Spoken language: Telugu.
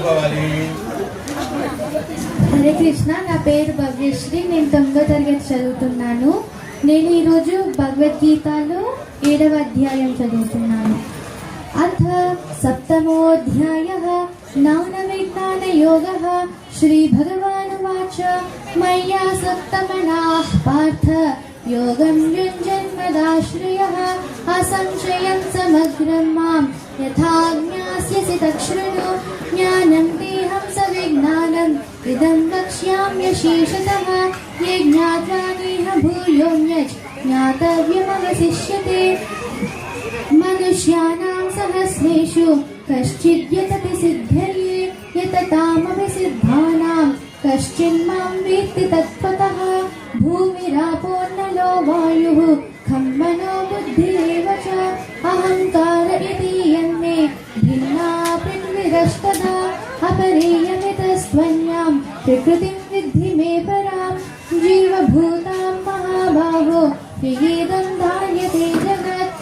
చేసుకోవాలి. హరే కృష్ణ నా పేరు భవ్యశ్రీ నేను తొమ్మిదో తరగతి చదువుతున్నాను. నేను ఈరోజు భగవద్గీతలో ఏడవ అధ్యాయం చదువుతున్నాను. అథ సప్తమోధ్యాయ నాన విజ్ఞాన యోగ శ్రీ భగవాను వాచ మయ్యా సప్తమనా పార్థ యోగం యుంజన్మదాశ్రయ అసంశయం సమగ్రం మాం యథాజ్ఞాస్యసి తక్షృణు. इदं वक्ष्याम्यशेषतः ये ज्ञात्वा नेह भूयोऽन्यत् ज्ञातव्यमवशिष्यते मनुष्याणां सहस्रेषु कश्चिद्यतति सिद्धये यततामपि सिद्धानां कश्चिन्मां वेत्ति तत्त्वतः भूमिरापोन्नलो वायुः खं मनो बुद्धिरेव च अहङ्कार इति यन्मे भिन्ना पृथ्वीरस्तदा अपरेयमितस्त्वन्यां प्रकृतिं विद्धि मे परां जीवभूतां महाभागो ययेदं धार्यते जगत्।